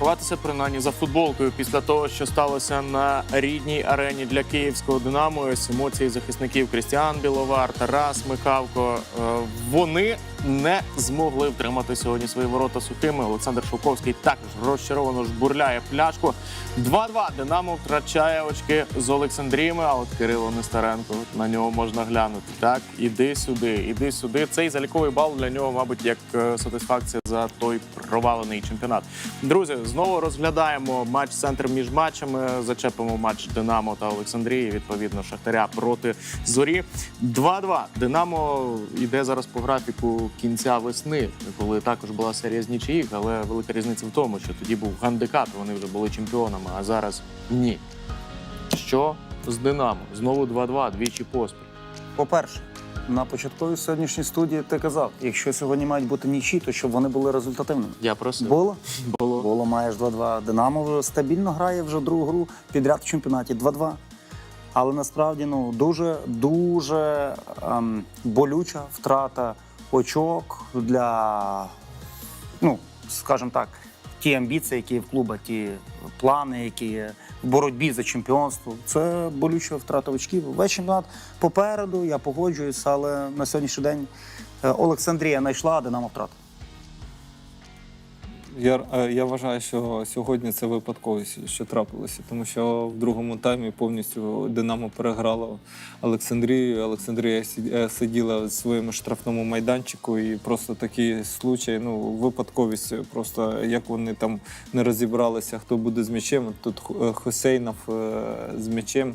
сховатися принаймні за футболкою після того, що сталося на рідній арені для київського Динамо. Ось емоції захисників Крістіан Біловар, Тарас Михавко. Е, Вони не змогли втримати сьогодні свої ворота сухими. Олександр Шовковський також розчаровано жбурляє пляшку. 2-2. Динамо втрачає очки з Олександріями. А от Кирило Нестеренко на нього можна глянути. Так, іди сюди, іди сюди. Цей заліковий бал для нього, мабуть, як е, сатисфакція за той провалений чемпіонат. Друзі, знову розглядаємо матч центр між матчами. Зачепимо матч Динамо та Олександрії. Відповідно, Шахтаря проти зорі. 2-2. Динамо йде зараз по графіку кінця весни, коли також була серія з нічиїх, але велика різниця в тому, що тоді був гандикап, вони вже були чемпіонами, а зараз ні. Що з Динамо? Знову 2-2, двічі поспіль. По-перше, на початковій сьогоднішній студії ти казав, якщо сьогодні мають бути нічі, то щоб вони були результативними. Я просив. Було? Було. Було маєш 2-2. Динамо вже стабільно грає вже другу гру підряд в чемпіонаті 2-2. Але насправді ну дуже дуже ем, болюча втрата очок для, ну скажімо так, ті амбіції, які є в клуба, ті плани, які є в боротьбі за чемпіонство. Це болюча втрата очків. Весь чемпіонат попереду, я погоджуюся, але на сьогоднішній день е, Олександрія знайшла, а Динамо втрата. Я, е, я вважаю, що сьогодні це випадковість, що трапилося, тому що в другому таймі повністю Динамо переграло Олександрію. Олександрія е, сиділа в своєму штрафному майданчику, і просто такий случай, ну випадковість, просто як вони там не розібралися, хто буде з м'ячем. Тут Хусейнов е, з м'ячем.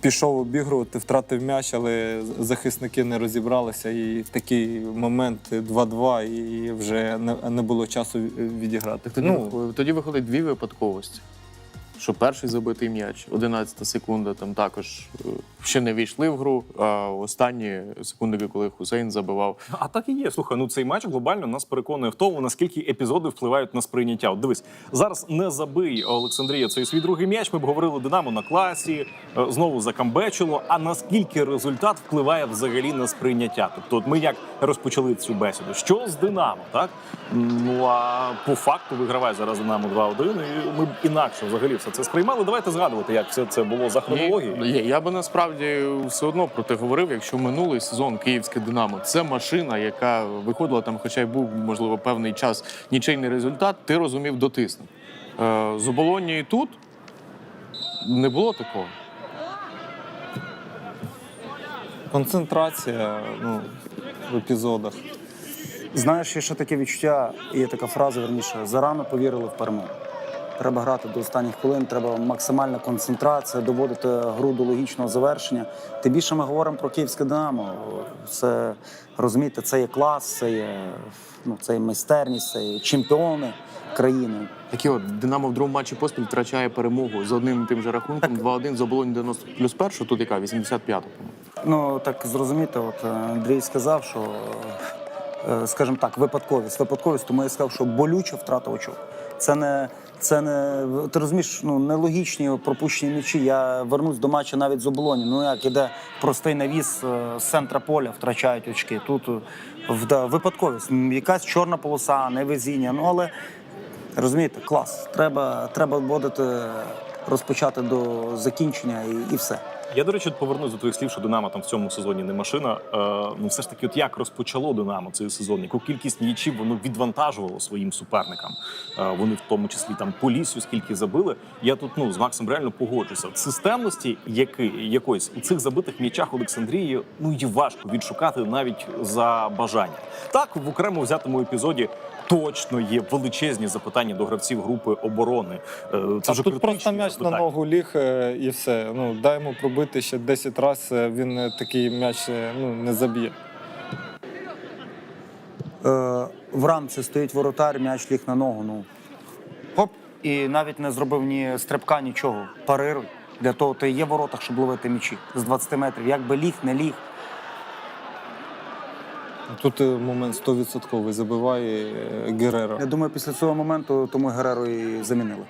Пішов обігрувати, втратив м'яч, але захисники не розібралися. І такий момент 2-2, і вже не, не було часу відіграти. Тоді, Ну, тоді виходить дві випадковості. Що перший забитий м'яч, 11 секунда, там також е, ще не війшли в гру. А останні секунди, коли Хусейн забивав. А так і є. Слухай, ну цей матч глобально нас переконує в тому, наскільки епізоди впливають на сприйняття. От дивись, зараз не забий Олександрія цей свій другий м'яч. Ми б говорили Динамо на класі, е, знову закамбечило. А наскільки результат впливає взагалі на сприйняття? Тобто, от ми як розпочали цю бесіду? Що з Динамо? Так ну а по факту виграває зараз Динамо 2-1, і ми б інакше взагалі все це сприймали. Давайте згадувати, як все це було за хронологією. Я, я би насправді все одно про те говорив, якщо минулий сезон Київське Динамо це машина, яка виходила там, хоча й був можливо певний час нічийний результат, ти розумів дотисне. З оболонні і тут не було такого. концентрація ну, в епізодах. Знаєш, є ще таке відчуття, є така фраза, верніше, зарано повірили в перемогу. Треба грати до останніх хвилин, треба максимальна концентрація, доводити гру до логічного завершення. Тим більше ми говоримо про київське Динамо. Це розумієте, це є клас, це є, ну, це є майстерність, це є чемпіони країни. Такі от Динамо в другому матчі поспіль втрачає перемогу з одним і тим же рахунком 2-1 з оболонь 90 плюс першу, тут яка 85-та. Ну так зрозуміти, от е, Андрій сказав, що, е, скажімо так, випадковість. Випадковість, тому я сказав, що болюча втрата очок. Це не. Це не ти розумієш, ну нелогічні пропущені м'ячі. Я вернусь до матча навіть з оболоні. Ну як іде простий навіс е, з центра поля, втрачають очки. Тут е, вда- випадковість. Якась чорна полоса, невезіння. Ну але розумієте, клас. Треба, треба вводити, розпочати до закінчення і, і все. Я, до речі, повернусь до твоїх слів, що Динамо там в цьому сезоні не машина. Е, ну, все ж таки, от як розпочало Динамо цей сезон, яку кількість нічів воно відвантажувало своїм суперникам. Е, вони в тому числі там по лісу скільки забили. Я тут ну з Максом реально погоджуся. Системності які, якоїсь у цих забитих м'ячах Олександрії ну її важко відшукати навіть за бажання. Так, в окремо взятому епізоді. Точно є величезні запитання до гравців групи оборони. Е, Це А вже тут просто м'яч на ногу ліг е, і все. Ну, дай йому пробити ще 10 разів, він е, такий м'яч ну, не заб'є. Е, в рамці стоїть воротар, м'яч ліг на ногу. Ну хоп, і навіть не зробив ні стрибка, нічого. Парируй. Для того ти є в воротах, щоб ловити м'ячі з 20 метрів. Як би ліг, не ліг. Тут е, момент 100% забиває е, Герера. Я думаю, після цього моменту тому Гереро і замінили.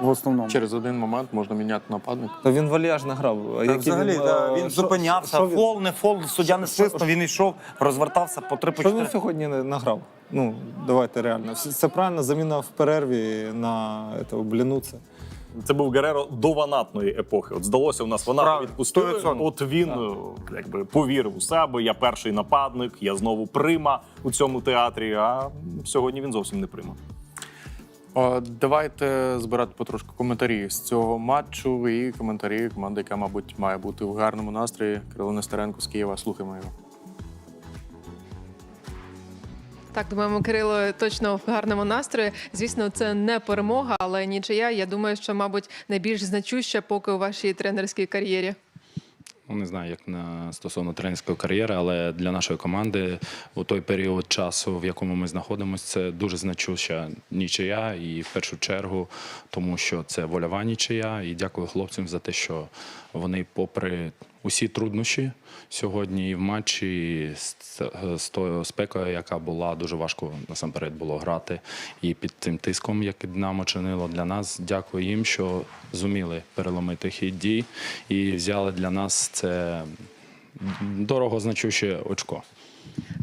в основному. Через один момент можна міняти нападника. Та він вальяжно грав. А Та взагалі, він, да, е, він що- зупинявся, він- фол, не фол, суддя не свиснув, він йшов, розвертався по три по Що він сьогодні не награв? Ну, давайте реально. Це правильно заміна в перерві на этого, Блінуца. Це був Гереро до ванатної епохи. От здалося, у нас Правильно, відпустили. От він е, якби повірив у себе. Я перший нападник, я знову прима у цьому театрі. А сьогодні він зовсім не прима. О, Давайте збирати потрошку коментарі з цього матчу і коментарі команди, яка, мабуть, має бути в гарному настрої. Кирило Нестеренко з Києва. Слухаємо його. Так, думаємо, Кирило точно в гарному настрої. Звісно, це не перемога, але нічия. Я думаю, що, мабуть, найбільш значуща поки у вашій тренерській кар'єрі. Ну, не знаю, як на стосовно тренерської кар'єри, але для нашої команди у той період часу, в якому ми знаходимося, це дуже значуща нічия. І в першу чергу, тому що це вольова нічия. І дякую хлопцям за те, що вони, попри усі труднощі сьогодні і в матчі і з, тою спекою, яка була дуже важко насамперед було грати. І під цим тиском, який Динамо чинило для нас, дякую їм, що зуміли переломити хід дій і взяли для нас це дорого значуще очко.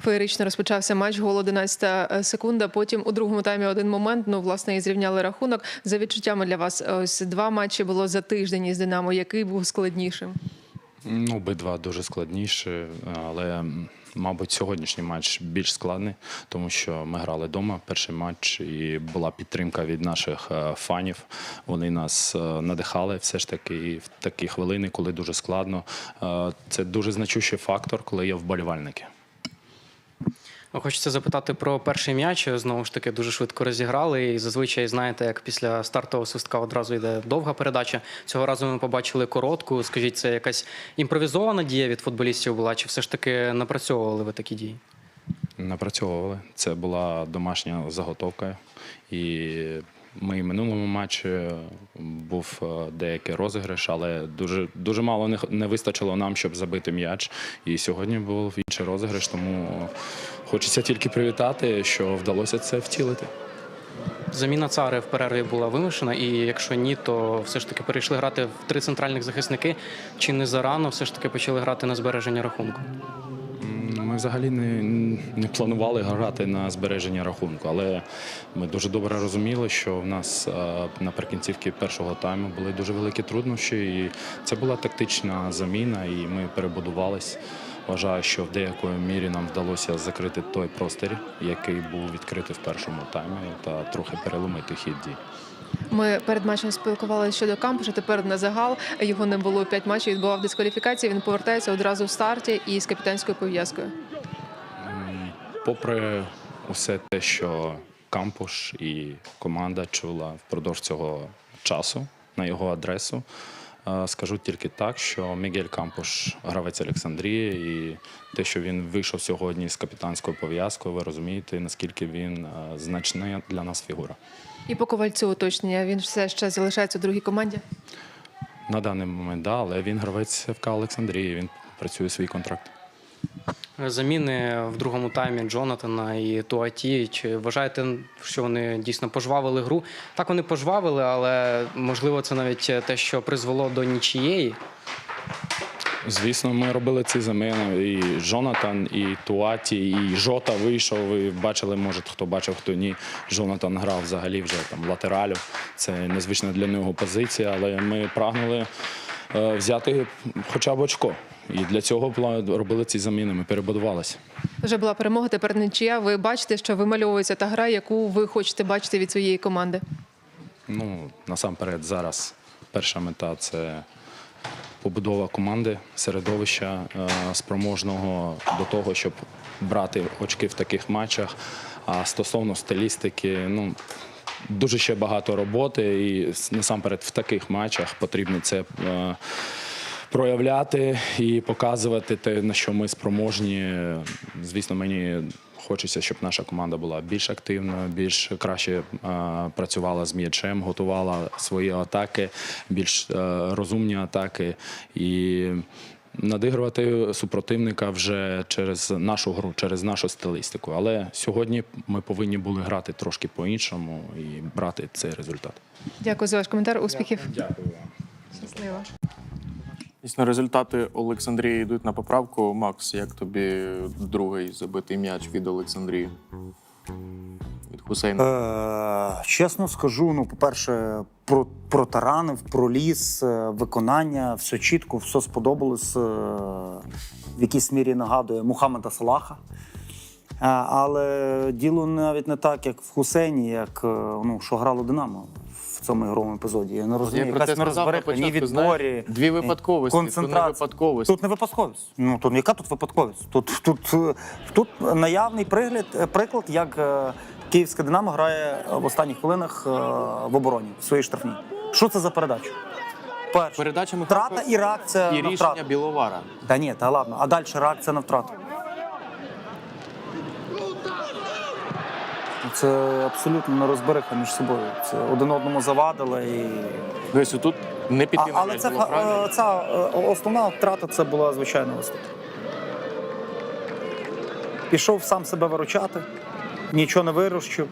Феєрично розпочався матч, гол 11 секунда. Потім у другому таймі один момент. Ну, власне, і зрівняли рахунок. За відчуттями для вас, ось два матчі було за тиждень із Динамо. Який був складнішим? Ну, обидва дуже складніші, але, мабуть, сьогоднішній матч більш складний, тому що ми грали вдома перший матч, і була підтримка від наших е, фанів. Вони нас е, надихали все ж таки і в такі хвилини, коли дуже складно. Е, Це дуже значущий фактор, коли є вболівальники. Хочеться запитати про перший м'яч. Знову ж таки, дуже швидко розіграли. І зазвичай знаєте, як після стартового свистка одразу йде довга передача. Цього разу ми побачили коротку. Скажіть, це якась імпровізована дія від футболістів була, чи все ж таки напрацьовували ви такі дії? Напрацьовували. Це була домашня заготовка. І ми минулому матчі був е, деякий розіграш, але дуже, дуже мало не, не вистачило нам, щоб забити м'яч. І сьогодні був інший розіграш, тому хочеться тільки привітати, що вдалося це втілити. Заміна цари в перерві була вимушена, і якщо ні, то все ж таки перейшли грати в три центральних захисники. Чи не зарано все ж таки почали грати на збереження рахунку? Взагалі не, не планували грати на збереження рахунку, але ми дуже добре розуміли, що в нас е, наприкінцівки першого тайму були дуже великі труднощі, і це була тактична заміна, і ми перебудувались. Вважаю, що в деякої мірі нам вдалося закрити той простір, який був відкритий в першому таймі, та трохи переломити хід дій. Ми перед матчем спілкувалися щодо кампуша. Тепер на загал його не було п'ять матчів. Відбував дискваліфікації. Він повертається одразу в старті і з капітанською пов'язкою. Попри усе те, що Кампуш і команда чула впродовж цього часу на його адресу, е, скажу тільки так, що Мігель Кампуш гравець Олександрії, і те, що він вийшов сьогодні з капітанською пов'язкою, ви розумієте, наскільки він е, значна для нас фігура. І по ковальцю уточнення він все ще залишається у другій команді. На даний момент, да, але він гравець ФК Олександрії, він працює свій контракт. Заміни в другому таймі Джонатана і Туаті. Чи вважаєте, що вони дійсно пожвавили гру? Так вони пожвавили, але можливо це навіть те, що призвело до нічієї. Звісно, ми робили ці заміни. І Джонатан, і Туаті, і Жота вийшов. Ви бачили, може, хто бачив, хто ні. Джонатан грав взагалі вже там латералю. Це незвична для нього позиція, але ми прагнули е, взяти хоча б очко. І для цього робили ці заміни. Ми перебудувалися. Вже була перемога, тепер нічия. Ви бачите, що вимальовується та гра, яку ви хочете бачити від своєї команди. Ну, насамперед, зараз перша мета це побудова команди, середовища е, спроможного до того, щоб брати очки в таких матчах. А стосовно стилістики, ну. Дуже ще багато роботи, і насамперед в таких матчах потрібно це е, проявляти і показувати те, на що ми спроможні. Звісно, мені хочеться, щоб наша команда була більш активною, більш краще е, працювала з м'ячем, готувала свої атаки, більш е, розумні атаки. І надигрувати супротивника вже через нашу гру, через нашу стилістику. Але сьогодні ми повинні були грати трошки по-іншому і брати цей результат. Дякую за ваш коментар. Успіхів. Дякую вам. Щасливо. Дійсно, результати Олександрії йдуть на поправку. Макс, як тобі другий забитий м'яч від Олександрії? Від Хусейна? Е, чесно скажу, ну, по-перше, про, протаранив, проліз, е, виконання, все чітко, все сподобалось. е, в якійсь мірі нагадує Мухаммеда Салаха. Е, але діло навіть не так, як в Хусейні, як ну, що грало Динамо цьому ігровому епізоді. Я не розумію, якась нерозбериха, ні відборі. дві випадковості, ні концентрація. тут не випадковості. Тут не випадковість. Ну тут яка тут випадковість? Тут, тут, тут наявний пригляд, приклад, як е, київська Динамо грає в останніх хвилинах е, в обороні в своїй штрафній. Що це за передача? Перше. Передача Михайло і реакція і на рішення втрату. Біловара. Та ні, та ладно. А далі реакція на втрату. Це абсолютно нерозбериха між собою. Це один одному завадили і. Десь тут не А, на але м'яч це було правильно. е, ця е, основна втрата це була звичайно тут. Пішов сам себе виручати, нічого не вирощив,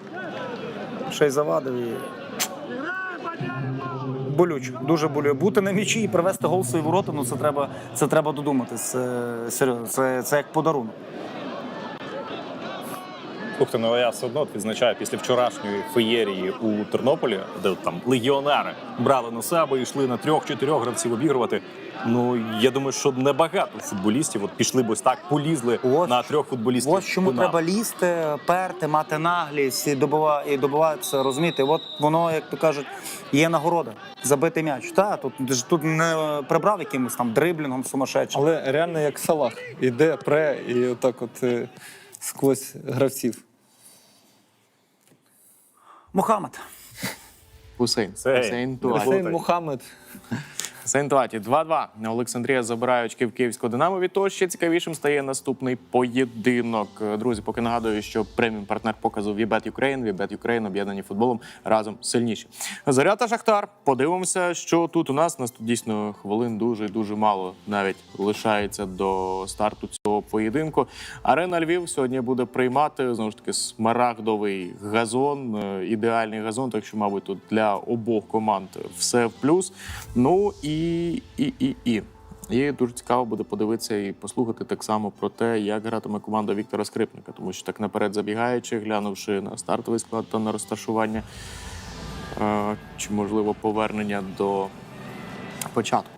ще й завадив і. Болюче, дуже болює. Бути на м'ячі і привести гол в свої ворота, ну це треба, це треба додуматись. Це, серйозно, це, це як подарунок. Слухайте, ну я все одно відзначаю після вчорашньої феєрії у Тернополі, де там легіонери брали на себе і йшли на трьох-чотирьох гравців обігрувати. Ну я думаю, що небагато футболістів от пішли б ось так, полізли Ось- на трьох футболістів. Ось чому Динамо. треба лізти, перти, мати наглість і добива і добиватися, розумієте? От воно, як то кажуть, є нагорода. Забити м'яч. Та тут тут не прибрав якимось там дриблінгом сумасшедшим. Але реально як Салах. Іде, пре і отак от е, сквозь гравців. Мухаммед. Хусейн. Хусейн Туаті. Хусейн Мухаммед. Хусейн Туаті. 2-2. Олександрія забирає очки в київського Динамо. Від ще цікавішим стає наступний поєдинок. Друзі, поки нагадую, що преміум партнер показу Вібет Ukraine, Вібет Ukraine об'єднані футболом разом сильніші. Заря та Шахтар. Подивимося, що тут у нас. Нас тут дійсно хвилин дуже дуже мало навіть лишається до старту цього поєдинку. Арена Львів сьогодні буде приймати знову ж таки смарагдовий газон, е, ідеальний газон. Так що, мабуть, тут для обох команд все в плюс. Ну і, і, і, і. І дуже цікаво буде подивитися і послухати так само про те, як гратиме команда Віктора Скрипника, тому що так наперед забігаючи, глянувши на стартовий склад та на розташування, е, чи можливо повернення до початку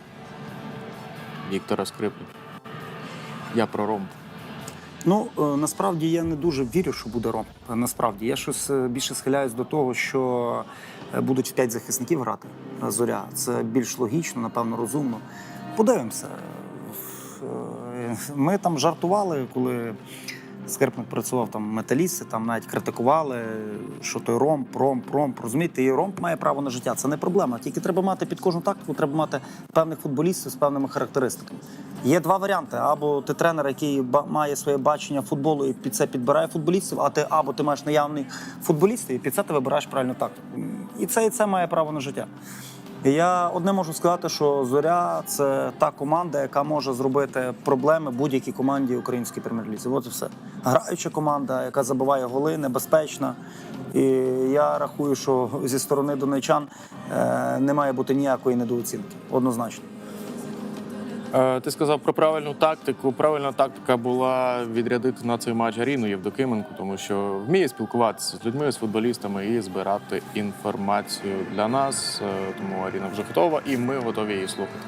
Віктора Скрипника. Я про ромб. Ну е, насправді я не дуже вірю, що буде ром. Насправді я щось е, більше схиляюсь до того, що е, будуть п'ять захисників грати зоря. Це більш логічно, напевно, розумно. Подивимося. Ми там жартували, коли Скрипник працював там в металісті, там навіть критикували, що той ромб, ромб, ромб. Розумієте, і ромб має право на життя. Це не проблема. Тільки треба мати під кожну тактику, треба мати певних футболістів з певними характеристиками. Є два варіанти: або ти тренер, який має своє бачення футболу і під це підбирає футболістів, а ти або ти маєш наявний футболістів, і під це ти вибираєш правильну тактику. І це і це має право на життя. Я одне можу сказати, що зоря це та команда, яка може зробити проблеми будь-якій команді української прем'єр-лізі. От і все. Граюча команда, яка забиває голи, небезпечна. І я рахую, що зі сторони донечан е, не має бути ніякої недооцінки. Однозначно. Е, Ти сказав про правильну тактику. Правильна тактика була відрядити на цей матч Аріну Євдокименку, тому що вміє спілкуватися з людьми, з футболістами і збирати інформацію для нас. Е, Тому Аріна вже готова, і ми готові її слухати.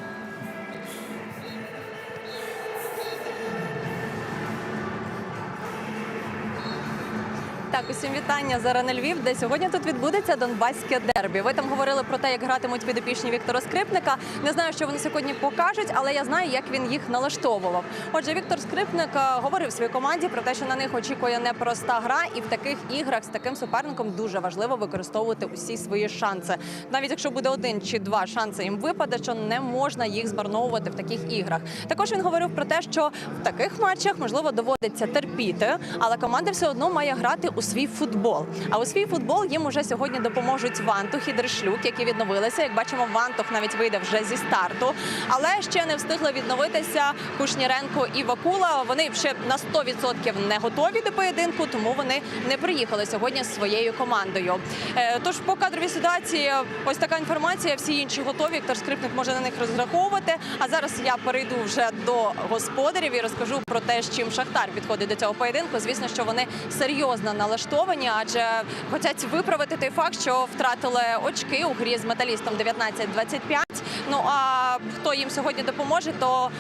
Так, усім вітання з Арени Львів, де сьогодні тут відбудеться Донбаське дербі. Ви там говорили про те, як гратимуть підопічні Віктора Скрипника. Не знаю, що вони сьогодні покажуть, але я знаю, як він їх налаштовував. Отже, Віктор Скрипник е, говорив своїй команді про те, що на них очікує непроста гра, і в таких іграх з таким суперником дуже важливо використовувати усі свої шанси. Навіть якщо буде один чи два шанси їм випаде, що не можна їх змарновувати в таких іграх. Також він говорив про те, що в таких матчах можливо доводиться терпіти, але команда все одно має грати у свій футбол. А у свій футбол їм уже сьогодні допоможуть Вантух і Дрешлюк, які відновилися. Як бачимо, Вантух навіть вийде вже зі старту, але ще не встигли відновитися Кушніренко і Вакула. Вони ще на 100% не готові до поєдинку, тому вони не приїхали сьогодні з своєю командою. Е, Тож по кадровій ситуації ось така інформація. Всі інші готові. Віктор Скрипник може на них розраховувати. А зараз я перейду вже до господарів і розкажу про те, з чим Шахтар підходить до цього поєдинку. Звісно, що вони серйозно налаштовані, адже хочуть виправити той факт, що втратили очки у грі з металістом 19-25. Ну а хто їм сьогодні допоможе, то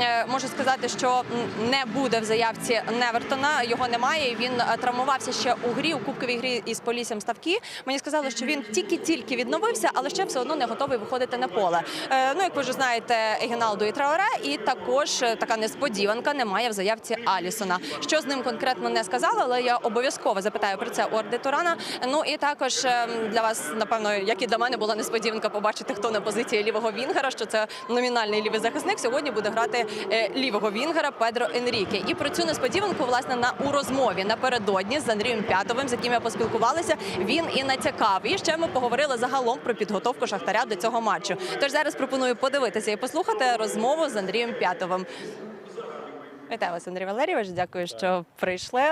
е, можу сказати, що не буде в заявці Невертона. Його немає. Він е, травмувався ще у грі у кубковій грі із Поліссям Ставки. Мені сказали, що він тільки-тільки відновився, але ще все одно не готовий виходити на поле. Е, ну, як ви вже знаєте, Егіналду і Траоре, і також така несподіванка немає в заявці Алісона. Що з ним конкретно не сказали, але я обов'язково запитаю про це у Орди Турана. Ну і також е, для вас, напевно, як і для мене, була несподіванка побачити, хто на позиції лівого Вінгера, що це номінальний лівий захисник. Сьогодні буде грати е, лівого Вінгера Педро Енріке. І про цю несподіванку, власне, на у розмові напередодні з Андрієм П'ятовим, з яким я поспілкувалася, він і натякав. І ще ми поговорили загалом про підготовку Шахтаря до цього матчу. Тож зараз пропоную подивитися і послухати розмову з Андрієм П'ятовим. Вітаю вас, Андрій Валерійович. Дякую, що прийшли.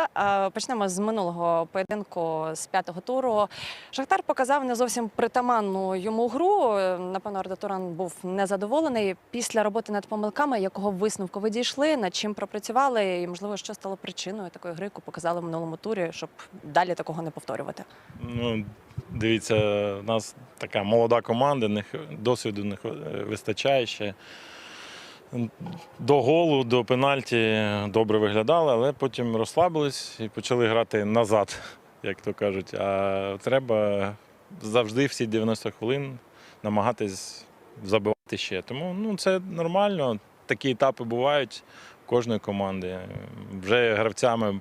Почнемо з минулого поєдинку з п'ятого туру. Шахтар показав не зовсім притаманну йому гру. Напевно, Арда Туран був незадоволений після роботи над помилками, якого висновку ви дійшли, над чим пропрацювали, і можливо, що стало причиною такої гри, яку показали в минулому турі, щоб далі такого не повторювати. Ну, дивіться, у нас така молода команда, досвіду не вистачає ще. До голу, до пенальті добре виглядали, але потім розслабились і почали грати назад, як то кажуть. А треба завжди всі 90 хвилин намагатись забивати ще. Тому ну, це нормально. Такі етапи бувають в кожної команди. Вже гравцями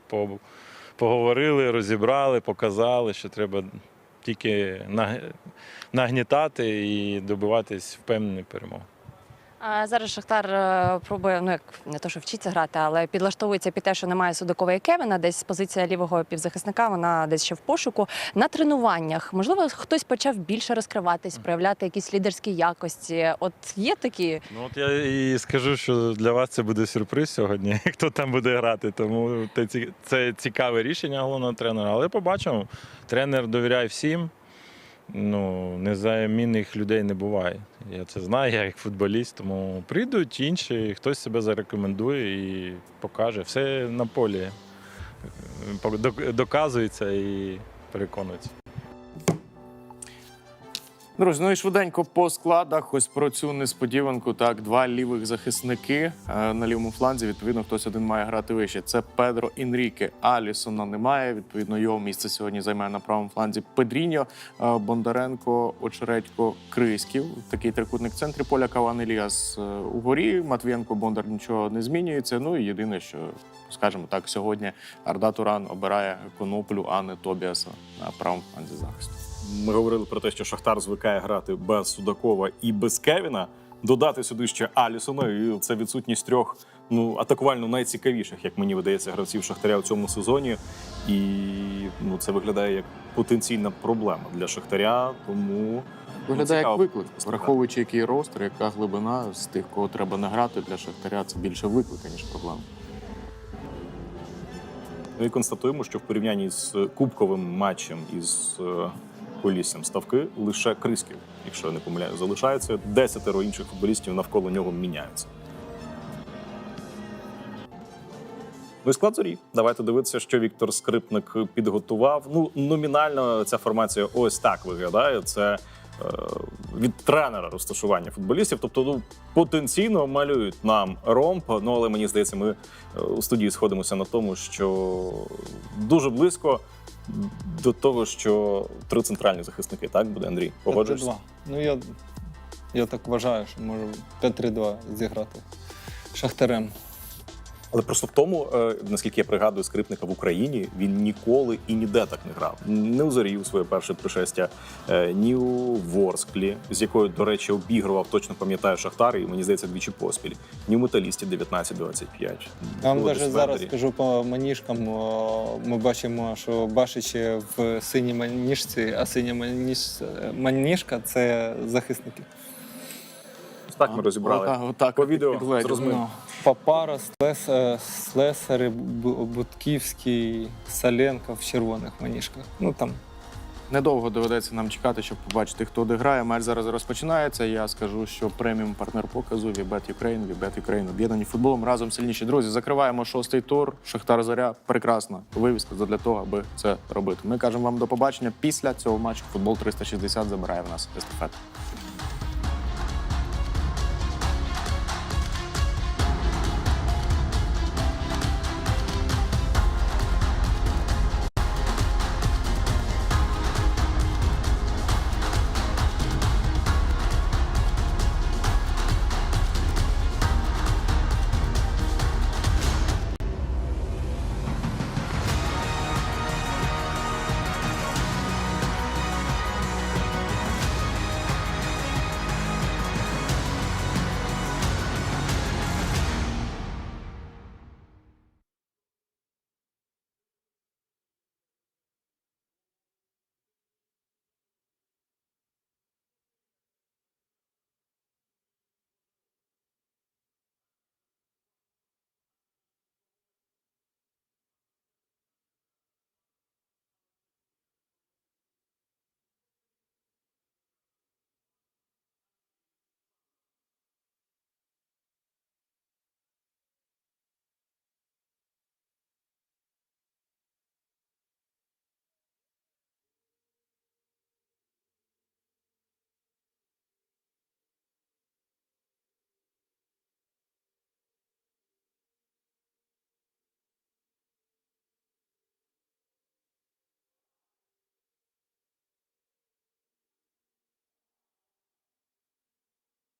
поговорили, розібрали, показали, що треба тільки нагнітати і добиватись впевненої перемоги. Зараз Шахтар е, пробує, ну як не то, що вчиться грати, але підлаштовується під те, що немає Судакова і Кевіна. Десь позиція лівого півзахисника, вона десь ще в пошуку. На тренуваннях можливо хтось почав більше розкриватись, проявляти якісь лідерські якості. От є такі. Ну от я і скажу, що для вас це буде сюрприз сьогодні, хто там буде грати. Тому це цікаве рішення головного тренера. Але побачимо. Тренер довіряє всім. Ну, незамінних людей не буває. Я це знаю, я як футболіст, тому прийдуть інші, хтось себе зарекомендує і покаже. Все на полі е, доказується і переконується. Друзі, ну і швиденько по складах. Ось про цю несподіванку. Так, два лівих захисники е, на лівому фланзі. Відповідно, хтось один має грати вище. Це Педро Інріке. Алісона немає. Відповідно, його місце сьогодні займає на правому фланзі Педріньо, е, Бондаренко, Очередько, Криськів. Такий трикутник в центрі поля Каван Еліас е, угорі. Матвієнко Бондар нічого не змінюється. Ну і єдине, що скажімо так, сьогодні Арда Туран обирає коноплю, а не Тобіаса на правому фланзі захисту. Ми говорили про те, що Шахтар звикає грати без Судакова і без Кевіна. Додати сюди ще Алісона, і це відсутність трьох ну атакувально найцікавіших, як мені видається, гравців Шахтаря у цьому сезоні. І ну це виглядає як потенційна проблема для Шахтаря. Тому Виглядає як виклик, враховуючи який ростер, яка глибина з тих, кого треба награти для Шахтаря, це більше виклик, ніж проблема. Ми констатуємо, що в порівнянні з кубковим матчем із е, ставки лише Крисків, якщо я не помиляю, залишається. Десятеро інших футболістів навколо нього міняються. Ну і склад зорі. Давайте дивитися, що Віктор Скрипник підготував. Ну, номінально ця формація ось так виглядає. Це е, від тренера розташування футболістів. Тобто, ну, потенційно малюють нам ромб. Ну, але мені здається, ми е, у студії сходимося на тому, що дуже близько до того, що три центральні захисники, так буде Андрій? Погоджуєшся? 5-3-2. Ну я, я так вважаю, що можу 5-3-2 зіграти Шахтарем. Але просто в тому, е, наскільки я пригадую скрипника в Україні, він ніколи і ніде так не грав. Не у зорі своє перше пришестя, е, ні у Ворсклі, з якою, до речі, обігрував, точно пам'ятаю Шахтар, і мені здається, двічі поспіль. Ні в металісті 19-25. Я вам Володиш навіть зараз скажу по маніжкам. Ми бачимо, що Башич в синій маніжці, а синя маніж- маніжка це захисники. Ось так ми розібрали. Отак, отак, По відео підгледів. зрозумів. Ну, Папара, Слес, е, Слесари, Бу- Будківський, Саленко в червоних маніжках. Ну там Недовго доведеться нам чекати, щоб побачити, хто де грає. Матч зараз розпочинається. Я скажу, що преміум партнер показу Вібет Юкрейн, Вібет Юкрейн об'єднані футболом разом сильніші. Друзі, закриваємо шостий тур. Шахтар Зоря. Прекрасна вивіска для того, аби це робити. Ми кажемо вам до побачення. Після цього матчу футбол 360 забирає в нас естафету.